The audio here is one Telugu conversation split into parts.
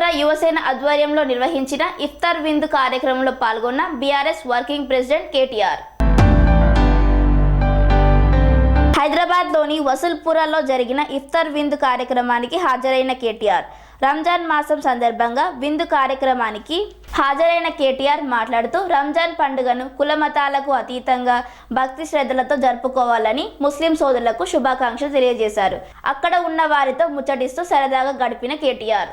వసల్పుర యువసేన ఆధ్వర్యంలో నిర్వహించిన ఇఫ్తార్ విందు కార్యక్రమంలో పాల్గొన్న బీఆర్ఎస్ వర్కింగ్ ప్రెసిడెంట్ కేటీఆర్. హైదరాబాద్లోని వసల్పురాలో జరిగిన ఇఫ్తార్ విందు కార్యక్రమానికి హాజరైన కేటీఆర్. రంజాన్ మాసం సందర్భంగా విందు కార్యక్రమానికి హాజరైన కేటీఆర్ మాట్లాడుతూ రంజాన్ పండుగను కులమతాలకు అతీతంగా భక్తి శ్రద్ధలతో జరుపుకోవాలని ముస్లిం సోదరులకు శుభాకాంక్షలు తెలియజేశారు. అక్కడ ఉన్న వారితో ముచ్చటిస్తూ సరదాగా గడిపిన KTR.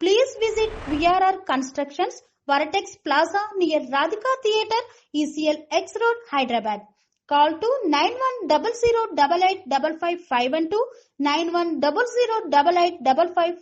Please visit VRR Constructions, Varatex Plaza near Radhika Theatre, ECL X Road, Hyderabad. Call to 9100 885512 five